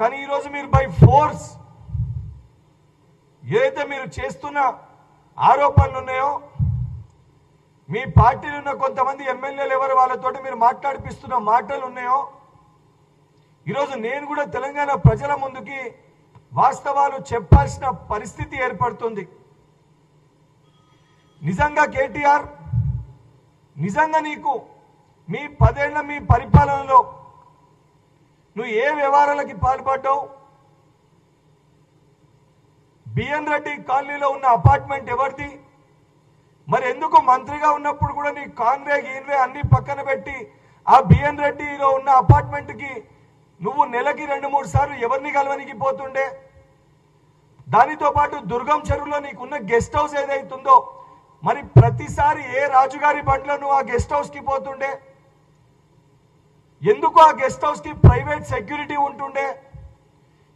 కానీ ఈరోజు మీరు బై ఫోర్స్ ఏదైతే మీరు చేస్తున్న ఆరోపణలు ఉన్నాయో మీ పార్టీలో ఉన్న కొంతమంది ఎమ్మెల్యేలు ఎవరు వాళ్ళతోటి మీరు మాట్లాడిపిస్తున్న మాటలు ఉన్నాయో ఈరోజు నేను కూడా తెలంగాణ ప్రజల ముందుకి వాస్తవాలు చెప్పాల్సిన పరిస్థితి ఏర్పడుతుంది. నిజంగా కేటీఆర్ నిజంగా నీకు మీ పదేళ్ళ మీ పరిపాలనలో నువ్వు ఏ వ్యవహారాలకి పాల్పడ్డావు? బిఎన్ రెడ్డి కాలనీలో ఉన్న అపార్ట్మెంట్ ఎవరిది? మరి ఎందుకు మంత్రిగా ఉన్నప్పుడు కూడా నీ కాన్వే గీన్వే అన్ని పక్కన పెట్టి ఆ బిఎన్ రెడ్డిలో ఉన్న అపార్ట్మెంట్కి నువ్వు నెలకి రెండు మూడు సార్లు ఎవరిని కలవనికి పోతుండే? దానితో పాటు దుర్గం చెరువులో నీకున్న గెస్ట్ హౌస్ ఏదైతుందో మరి ప్రతిసారి ఏ రాజుగారి బండ్లో నువ్వు ఆ గెస్ట్ హౌస్కి పోతుండే? ఎందుకు ఆ గెస్ట్ హౌస్కి ప్రైవేట్ సెక్యూరిటీ ఉంటుండే?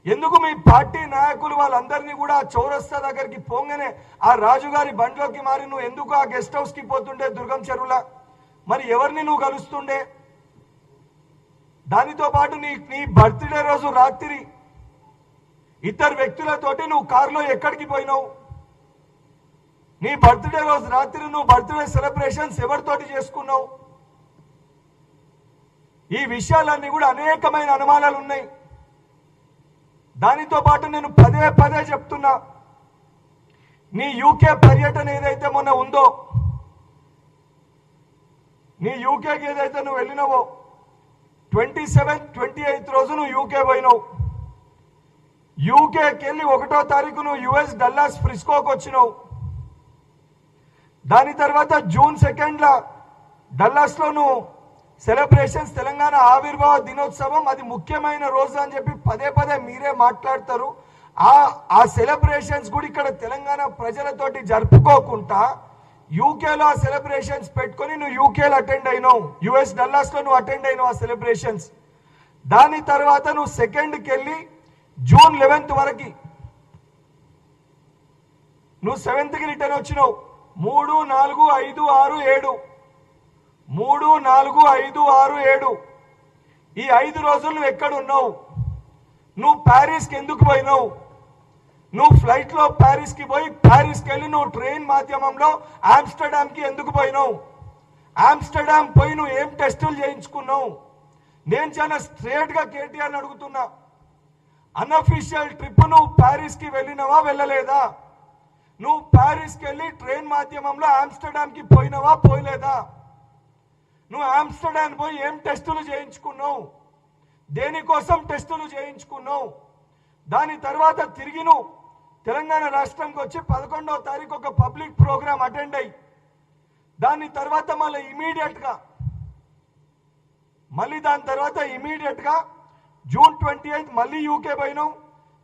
ఎందుకు మీ పార్టీ నాయకులు వాళ్ళందరినీ కూడా చౌరస్తా దగ్గరికి పోగానే ఆ రాజుగారి బండ్లోకి మారి నువ్వు ఎందుకు ఆ గెస్ట్ హౌస్కి పోతుండే దుర్గం చెరువుల? మరి ఎవరిని నువ్వు కలుస్తుండే? దానితో పాటు నీ నీ బర్త్డే రోజు రాత్రి ఇద్దరు వ్యక్తులతోటి నువ్వు కారులో ఎక్కడికి పోయినావు? నీ బర్త్డే రోజు రాత్రి నువ్వు బర్త్డే సెలబ్రేషన్స్ ఎవరితోటి చేసుకున్నావు? ఈ విషయాలన్నీ కూడా అనేకమైన అనుమానాలు ఉన్నాయి. దానితో పాటు నేను పదే పదే చెప్తున్నా. నీ యూకే పర్యటన ఏదైతే మొన్న ఉందో నీ యూకేకి ఏదైతే నువ్వు వెళ్ళినవో ట్వంటీ సెవెంత్ ట్వంటీ ఎయిత్ రోజు నువ్వు యూకే పోయినావు యూకేకి వెళ్ళి ఒకటో తారీఖు నువ్వు యుఎస్ డల్లాస్ ఫ్రిస్కోకి వచ్చినావు. దాని తర్వాత జూన్ సెకండ్ల డల్లాస్లో నువ్వు సెలబ్రేషన్స్ తెలంగాణ ఆవిర్భావ దినోత్సవం అది ముఖ్యమైన రోజు అని చెప్పి పదే పదే మీరే మాట్లాడతారు. ఆ ఆ సెలబ్రేషన్స్ కూడా ఇక్కడ తెలంగాణ ప్రజలతోటి జరుపుకోకుండా యూకేలో ఆ సెలబ్రేషన్స్ పెట్టుకొని నువ్వు యూకేలో అటెండ్ అయినావు. యుఎస్ డల్లాస్లో నువ్వు అటెండ్ అయినావు ఆ సెలబ్రేషన్స్. దాని తర్వాత నువ్వు సెకండ్కి వెళ్ళి జూన్ లెవెన్త్ వరకు నువ్వు సెవెంత్కి రిటర్న్ వచ్చినావు. మూడు నాలుగు ఐదు ఆరు ఏడు. మూడు నాలుగు ఐదు ఆరు ఏడు. ఈ ఐదు రోజులు నువ్వు ఎక్కడ ఉన్నావు నువ్వు ప్యారిస్కి ఎందుకు పోయినావు? నువ్వు ఫ్లైట్లో ప్యారిస్కి పోయి ప్యారిస్కి వెళ్ళి నువ్వు ట్రైన్ మాధ్యమంలో ఆమ్స్టర్డామ్కి ఎందుకు పోయినావు? ఆమ్స్టర్డామ్ పోయి నువ్వు ఏం టెస్టులు చేయించుకున్నావు? నేను చాలా స్ట్రేట్గా కేటీఆర్ని అడుగుతున్నా. అన్అఫీషియల్ ట్రిప్ నువ్వు ప్యారిస్కి వెళ్ళినవా వెళ్ళలేదా? నువ్వు ప్యారిస్కి వెళ్ళి ట్రైన్ మాధ్యమంలో ఆమ్స్టర్డామ్కి పోయినవా పోయలేదా నువ్వు ఆమ్స్టర్డామ్ పోయి ఏం టెస్టులు చేయించుకున్నావు? దేనికోసం టెస్టులు చేయించుకున్నావు? దాని తర్వాత తిరిగి నువ్వు తెలంగాణ రాష్ట్రంకి వచ్చి పదకొండవ తారీఖు ఒక పబ్లిక్ ప్రోగ్రామ్ అటెండ్ అయ్యి దాని తర్వాత మళ్ళీ ఇమీడియట్గా మళ్ళీ దాని తర్వాత ఇమీడియట్గా జూన్ ట్వంటీ ఎయిత్ మళ్ళీ యూకే పోయినావు.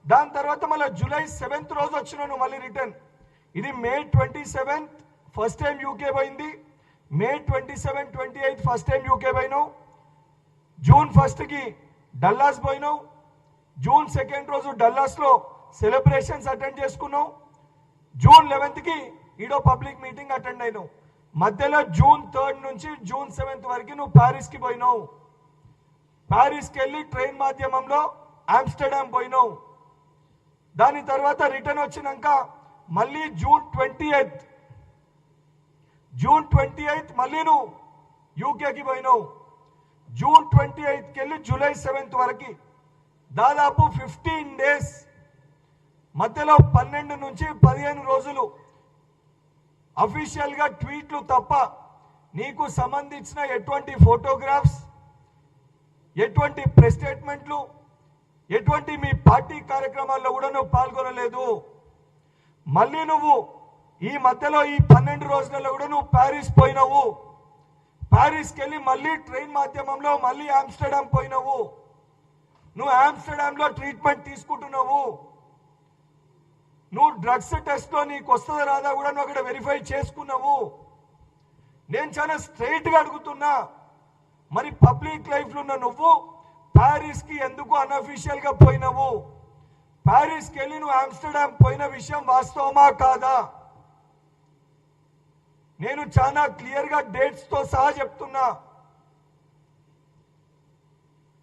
దాని తర్వాత మళ్ళీ జూలై సెవెంత్ రోజు వచ్చినావు నువ్వు మళ్ళీ రిటర్న్. ఇది May twenty seventh first time UK పోయింది. May twenty seven twenty eighth first time UK పోయినావు జూన్ ఫస్ట్కి డల్లాస్ పోయినావు. జూన్ సెకండ్ రోజు డల్లాస్లో సెలబ్రేషన్స్ అటెండ్ చేసుకున్నావు. జూన్ లెవెన్త్కి ఈడో పబ్లిక్ మీటింగ్ అటెండ్ అయినావు. మధ్యలో జూన్ థర్డ్ నుంచి జూన్ సెవెంత్ వరకు నువ్వు ప్యారిస్కి పోయినావు. ప్యారిస్కి వెళ్ళి ట్రైన్ మాధ్యమంలో ఆమ్స్టర్డామ్ పోయినావు. దాని తర్వాత రిటర్న్ వచ్చినాక మళ్ళీ June twenty eighth June twenty eighth మళ్ళీ నువ్వు యూకేకి పోయినావు. జూన్ ట్వంటీ ఎయిత్కి వెళ్ళి జూలై సెవెంత్ వరకు దాదాపు ఫిఫ్టీన్ డేస్ మధ్యలో పన్నెండు నుంచి పదిహేను రోజులు అఫీషియల్గా ట్వీట్లు తప్ప నీకు సంబంధించిన ఎటువంటి ఫోటోగ్రాఫ్స్ ఎటువంటి ప్రెస్ స్టేట్మెంట్లు ఎటువంటి మీ పార్టీ కార్యక్రమాల్లో కూడా నువ్వు పాల్గొనలేదు. మళ్ళీ నువ్వు ఈ మధ్యలో ఈ పన్నెండు రోజులలో కూడా నువ్వు ప్యారిస్ పోయినావు. ప్యారిస్కి వెళ్ళి మళ్ళీ ట్రైన్ మాధ్యమంలో మళ్ళీ ఆమ్స్టర్డామ్ పోయినావు. నువ్వు ఆమ్స్టర్డామ్లో ట్రీట్మెంట్ తీసుకుంటున్నావు. నువ్వు డ్రగ్స్ టెస్ట్లో నీకు వస్తుందా రాదా కూడా నువ్వు అక్కడ వెరిఫై చేసుకున్నావు. నేను చాలా స్ట్రైట్గా అడుగుతున్నా మరి పబ్లిక్ లైఫ్లో ఉన్న నువ్వు ప్యారిస్కి ఎందుకు అన్అఫీషియల్గా పోయినావు? ప్యారిస్కి వెళ్ళి నువ్వు ఆమ్స్టర్డామ్ పోయిన విషయం వాస్తవమా కాదా? నేను చాలా క్లియర్గా డేట్స్తో సహా చెప్తున్నా.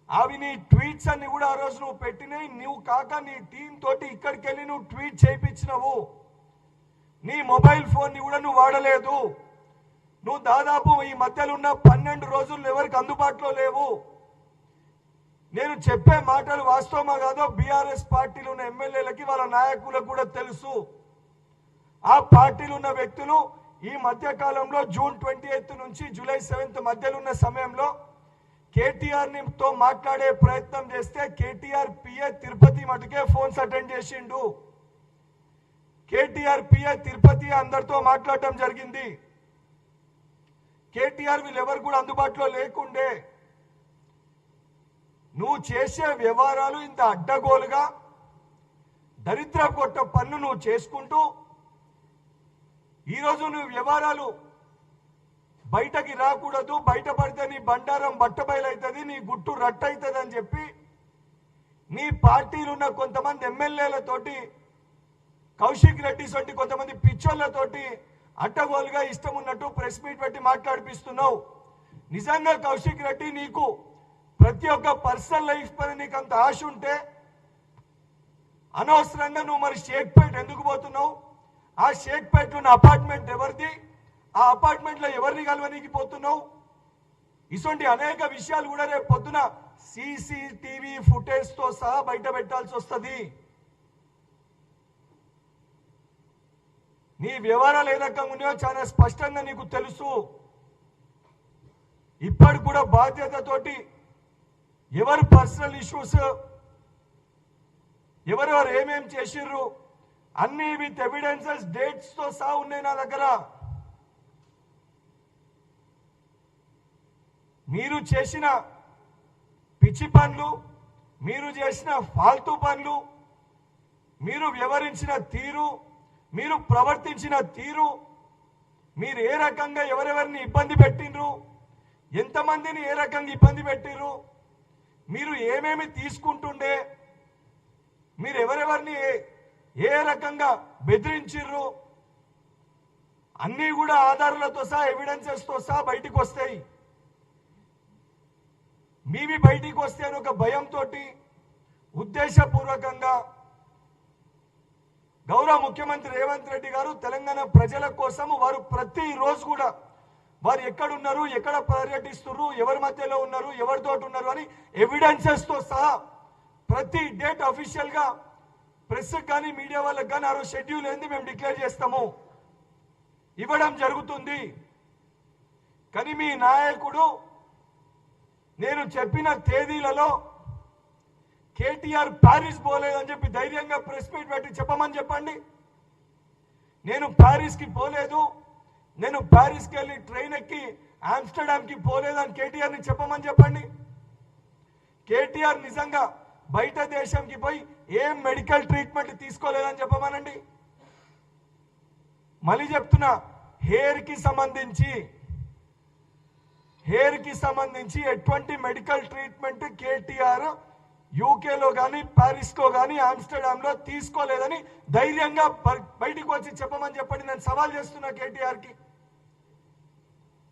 అవి నీ ట్వీట్స్ అన్ని కూడా ఆ రోజు నువ్వు పెట్టినాయి నువ్వు కాక నీ టీం తోటి ఇక్కడికి వెళ్ళి నువ్వు ట్వీట్ చేయించినవు. నీ మొబైల్ ఫోన్ని కూడా నువ్వు వాడలేదు. నువ్వు దాదాపు ఈ మధ్యలో ఉన్న పన్నెండు రోజులు ఎవరికి అందుబాటులో లేవు. నేను చెప్పే మాటలు వాస్తవమా కాదో బీఆర్ఎస్ పార్టీలో ఉన్న ఎమ్మెల్యేలకి వాళ్ళ నాయకులకు కూడా తెలుసు. ఆ పార్టీలు ఉన్న వ్యక్తులు ఈ మధ్య కాలంలో జూన్ ట్వంటీ ఎయిత్ నుంచి జూలై సెవెంత్ మధ్యలో ఉన్న సమయంలో కేటీఆర్తో మాట్లాడే ప్రయత్నం చేస్తే కేటీఆర్ పిఏ తిరుపతి మటుకే ఫోన్స్ అటెండ్ చేసిండు. కేటీఆర్ పిఏ తిరుపతి అందరితో మాట్లాడటం జరిగింది. కేటీఆర్ వీళ్ళెవరు కూడా అందుబాటులో లేకుండే. నువ్వు చేసే వ్యవహారాలు ఇంత అడ్డగోలుగా దరిద్ర కొట్ట పన్ను నువ్వు చేసుకుంటూ ఈరోజు నువ్వు వ్యవహారాలు బయటకి రాకూడదు బయటపడితే నీ బండారం బట్టబయలవుతుంది నీ గుట్టు రట్టయితుంది అని చెప్పి నీ పార్టీలు ఉన్న కొంతమంది ఎమ్మెల్యేలతోటి కౌశిక్ రెడ్డి వంటి కొంతమంది పిచ్చోళ్ళతోటి అడ్డగోలుగా ఇష్టం ఉన్నట్టు ప్రెస్ మీట్ పెట్టి మాట్లాడిపిస్తున్నావు. నిజంగా కౌశిక్ రెడ్డి నీకు ప్రతి ఒక్క పర్సనల్ లైఫ్ పైన నీకు అంత ఆశ ఉంటే అనవసరంగా నువ్వు మరి షేక్పేట్ ఎందుకు పోతున్నావు? ఆ షేక్పేట్ ఉన్న అపార్ట్మెంట్ ఎవరిది? ఆ అపార్ట్మెంట్లో ఎవరిని కలవనీకి పోతున్నావు? ఇటువంటి అనేక విషయాలు కూడా రేపు పొద్దున సీసీటీవీ ఫుటేజ్తో సహా బయట పెట్టాల్సి వస్తుంది. నీ వివరాలు ఏ రకంగా ఉన్నాయో చాలా స్పష్టంగా నీకు తెలుసు. ఇప్పటి కూడా బాధ్యతతోటి ఎవరు పర్సనల్ ఇష్యూస్ ఎవరెవరు ఏమేం చేసిర్రు అన్ని విత్ ఎవిడెన్సెస్ డేట్స్తో సహా ఉన్నాయి నా దగ్గర. మీరు చేసిన పిచ్చి పనులు మీరు చేసిన ఫాల్తూ పనులు మీరు వ్యవహరించిన తీరు మీరు ప్రవర్తించిన తీరు మీరు ఏ రకంగా ఎవరెవరిని ఇబ్బంది పెట్టిండ్రు ఎంతమందిని ఏ రకంగా ఇబ్బంది పెట్టిర్రు మీరు ఏమేమి తీసుకుంటుండే మీరు ఎవరెవరిని ఏ- రకంగా బెదిరించిర్రు? అన్నీ కూడా ఆధారాలతో సహా ఎవిడెన్సెస్తో సహా బయటికి వస్తాయి మీవి బయటికి వస్తే అని ఒక భయంతో ఉద్దేశపూర్వకంగా గౌరవ ముఖ్యమంత్రి రేవంత్ రెడ్డి గారు తెలంగాణ ప్రజల కోసం వారు ప్రతి రోజు కూడా వారు ఎక్కడున్నారు ఎక్కడ పర్యటిస్తున్నారు ఎవరి మధ్యలో ఉన్నారు ఎవరితోటి ఉన్నారు అని ఎవిడెన్సెస్తో సహా ప్రతి డేట్ అఫీషియల్గా ప్రెస్ కానీ మీడియా వాళ్ళకి కానీ ఆ రోజు షెడ్యూల్ ఏంది మేము డిక్లేర్ చేస్తాము. ఇవ్వడం జరుగుతుంది. కానీ మీ నాయకుడు నేను చెప్పిన తేదీలలో కేటీఆర్ ప్యారిస్ పోలేదని చెప్పి ధైర్యంగా ప్రెస్ మీట్ పెట్టి చెప్పమని చెప్పండి. నేను ప్యారిస్కి పోలేదు. నేను ప్యారిస్కి వెళ్ళి ట్రైన్ ఎక్కి ఆమ్స్టర్డామ్కి పోలేదని కేటీఆర్ని చెప్పమని చెప్పండి. కేటీఆర్ నిజంగా బయట దేశంకి పోయి ఏం మెడికల్ ట్రీట్మెంట్ తీసుకోలేదని చెప్పమనండి. మళ్ళీ చెప్తున్నా హెయిర్కి సంబంధించి హెయిర్కి సంబంధించి ఎటువంటి మెడికల్ ట్రీట్మెంట్ కేటీఆర్ యూకేలో కానీ ప్యారిస్లో కానీ ఆమ్స్టర్డామ్లో తీసుకోలేదని ధైర్యంగా బయటికి వచ్చి చెప్పమని చెప్పండి. నేను సవాల్ చేస్తున్నా కేటీఆర్కి.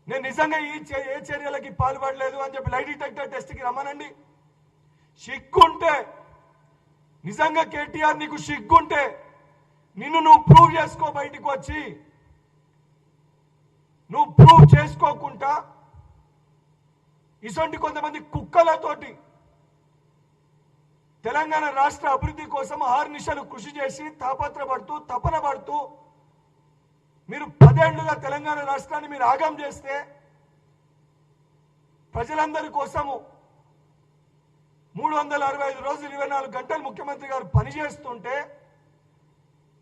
నేను నిజంగా ఈ చే- ఏ చర్యలకి పాల్పడలేదు అని చెప్పి లైట్ డిటెక్టర్ టెస్ట్కి రమ్మనండి. సిగ్గుంటే నిజంగా కేటీఆర్ నీకు సిగ్గుంటే నిన్ను నువ్వు ప్రూవ్ చేసుకో బయటికి వచ్చి. నువ్వు ప్రూవ్ చేసుకోకుండా ఇటువంటి కొంతమంది కుక్కలతోటి తెలంగాణ రాష్ట్ర అభివృద్ధి కోసం ఆర్నిశలు కృషి చేసి తాపత్రపడుతూ తపన పడుతూ మీరు పదేళ్ళుగా తెలంగాణ రాష్ట్రాన్ని మీరు ఆగం చేస్తే ప్రజలందరి కోసము మూడు వందల అరవై ఐదు రోజులు ఇరవై నాలుగు గంటలు ముఖ్యమంత్రి గారు పనిచేస్తుంటే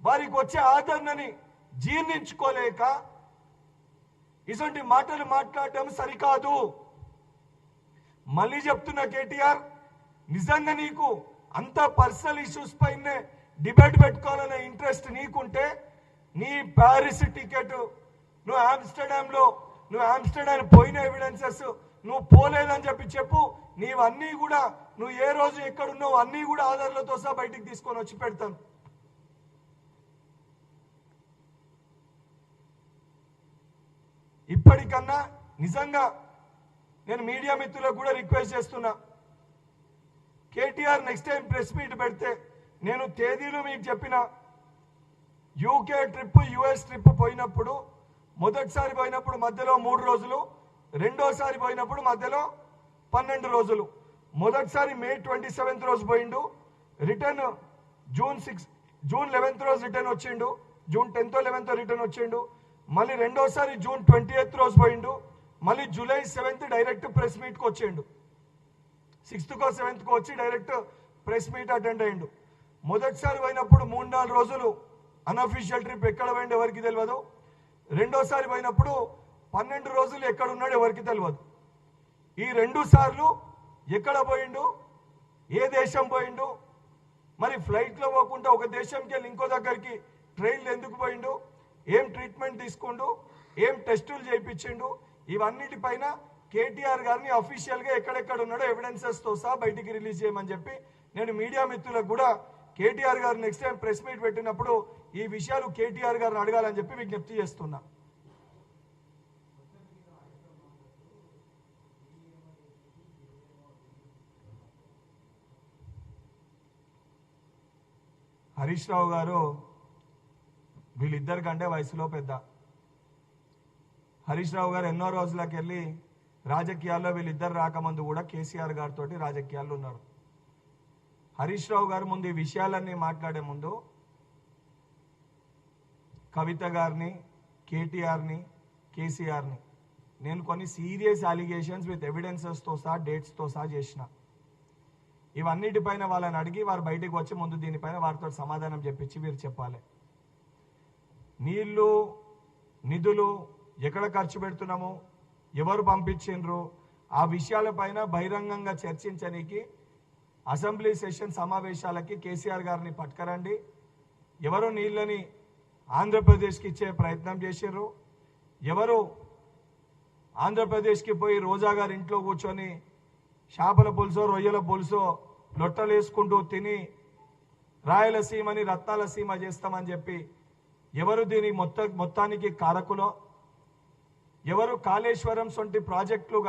వారికి వచ్చే ఆదరణని జీర్ణించుకోలేక ఇటువంటి మాటలు మాట్లాడటం సరికాదు. మళ్ళీ చెప్తున్న కేటీఆర్ నిజంగా నీకు అంత పర్సనల్ ఇష్యూస్ పైనే డిబేట్ పెట్టుకోవాలనే ఇంట్రెస్ట్ నీకుంటే నీ ప్యారిస్ టికెట్ నువ్వు ఆమ్స్టర్డామ్లో నువ్వు ఆమ్స్టర్డామ్ పోయిన ఎవిడెన్సెస్ నువ్వు పోలేదని చెప్పి చెప్పు నీవన్నీ కూడా నువ్వు ఏ రోజు ఎక్కడున్నావు అన్నీ కూడా ఆధార్లతో సహా బయటికి తీసుకొని వచ్చి పెడతాను. ఇప్పటికన్నా నిజంగా నేను మీడియా మిత్రులకు కూడా రిక్వెస్ట్ చేస్తున్నా KTR next time press meet పెడితే నేను తేదీలు మీకు చెప్పిన యూకే ట్రిప్ యుఎస్ ట్రిప్ పోయినప్పుడు మొదటిసారి పోయినప్పుడు మధ్యలో మూడు రోజులు రెండోసారి పోయినప్పుడు మధ్యలో పన్నెండు రోజులు. మొదటిసారి మే ట్వంటీ సెవెంత్ రోజు పోయిండు. Return June six June eleventh రోజు రిటర్న్ వచ్చిండు. జూన్ టెన్త్ లెవెన్త్ రిటర్న్ వచ్చిండు. మళ్ళీ రెండోసారి జూన్ ట్వంటీ ఎయిత్ రోజు పోయిండు. మళ్ళీ జూలై సెవెంత్ డైరెక్ట్ ప్రెస్ మీట్కి వచ్చిండు. సిక్స్త్కో సెవెంత్కో వచ్చి డైరెక్ట్ ప్రెస్ మీట్ అటెండ్ అయ్యిండు. మొదటిసారి పోయినప్పుడు మూడు నాలుగు రోజులు అన్అఫీషియల్ ట్రిప్ ఎక్కడ పోయిండు ఎవరికి తెలియదు రెండోసారి పోయినప్పుడు పన్నెండు రోజులు ఎక్కడ ఉన్నాడు ఎవరికి తెలియదు ఈ రెండు సార్లు ఎక్కడ పోయిండు? ఏ దేశం పోయిండు? మరి ఫ్లైట్లో పోకుండా ఒక దేశంకి వెళ్ళి ఇంకో దగ్గరికి ట్రైన్లు ఎందుకు పోయిండు? ఏం ట్రీట్మెంట్ తీసుకుండు? ఏం టెస్టులు చేయించిండు? ఇవన్నిటిపైన కేటీఆర్ గారిని అఫీషియల్గా ఎక్కడెక్కడ ఉన్నాడో ఎవిడెన్సెస్తో సహా బయటికి రిలీజ్ చేయమని చెప్పి నేను మీడియా మిత్రులకు కూడా కేటీఆర్ గారు నెక్స్ట్ టైం ప్రెస్ మీట్ పెట్టినప్పుడు ఈ విషయాలు కేటీఆర్ గారిని అడగాలని చెప్పి విజ్ఞప్తి చేస్తున్నా. హరీష్ రావు గారు వీళ్ళిద్దరి కంటే వయసులో పెద్ద. హరీష్ రావు గారు ఎన్నో రోజులకు వెళ్ళి రాజకీయాల్లో వీళ్ళిద్దరు రాకముందు కూడా కేసీఆర్ గారితో రాజకీయాల్లో ఉన్నారు. హరీష్ రావు గారు ముందు ఈ విషయాలన్నీ మాట్లాడే ముందు కవిత గారిని కేటీఆర్ని కేసీఆర్ని నేను కొన్ని సీరియస్ అలిగేషన్స్ విత్ ఎవిడెన్సెస్తో సహా డేట్స్తో సహా చేసిన. ఇవన్నిటిపైన వాళ్ళని అడిగి వారు బయటకు వచ్చి ముందు దీనిపైన వారితో సమాధానం చెప్పించి వీరు చెప్పాలి. నీళ్ళు నిధులు ఎక్కడ ఖర్చు పెడుతున్నాము ఎవరు పంపించిండ్రు ఆ విషయాలపైన బహిరంగంగా చర్చించడానికి అసెంబ్లీ సెషన్ సమావేశాలకి కేసీఆర్ గారిని పట్టుకరండి. ఎవరు నీళ్ళని ఆంధ్రప్రదేశ్కి ఇచ్చే ప్రయత్నం చేసిర్రు ఎవరు ఆంధ్రప్రదేశ్కి పోయి రోజా గారి ఇంట్లో కూర్చొని చేపల పులుసో రొయ్యల పులుసో లొట్టలేసుకుంటూ తిని రాయలసీమని రత్నాలసీమ చేస్తామని చెప్పి ఎవరు దీని మొత్త మొత్తానికి కారకులో? ఎవరు కాళేశ్వరం సొంటి ప్రాజెక్టులు